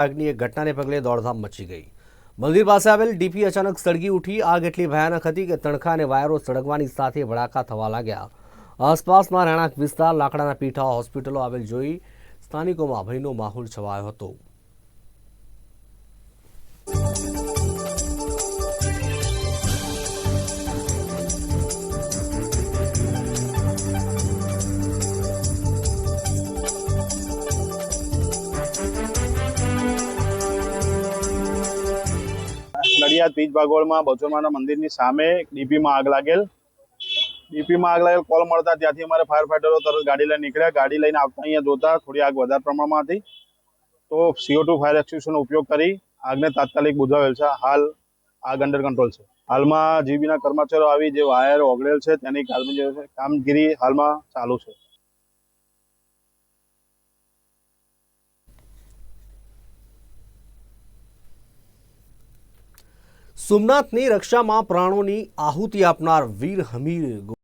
આગની એક ઘટનાને પગલે દોડધામ મચી ગઈ. મંદિર પાસે આવેલ ડીપી અચાનક સળગી ઉઠી. આગ એટલી ભયાનક હતી કે તણખા અને વાયરો સળગવાની સાથે ભડાકા થવા લાગ્યા. આસપાસના રહેણાંક વિસ્તાર લાકડાના પીઠા હોસ્પિટલો આવેલ જોઈ સ્થાનિકોમાં ભયનો માહોલ છવાયો હતો. નડિયાદ તીજ ભાગોળમાં બચોરમાના મંદિરની સામે ડીપીમાં આગ લાગેલ. ડીપીમાં આગ લાગેલ, કોલ મળતા ત્યાંથી અમારે ફાયર ફાઈટરો તરત ગાડી લઈને નીકળ્યા. ગાડી લઈને આવતા અહીંયા જોતા થોડી આગ વધારે પ્રમાણમાં હતી તો સીઓ ટુ ફાયર એક્સ્ટિંગ્વિશરનો ઉપયોગ કરી આગને તાત્કાલિક બુઝાવેલ છે હાલ આગ અંડર કંટ્રોલ છે. હાલમાં જીબીના કર્મચારીઓ આવી જે વાયર ઓગળેલ છે, તેની કામગીરી કામગીરી હાલમાં ચાલુ છે. સોમનાથની રક્ષામાં પ્રાણોની આહુતિ આપનાર વીર હમીર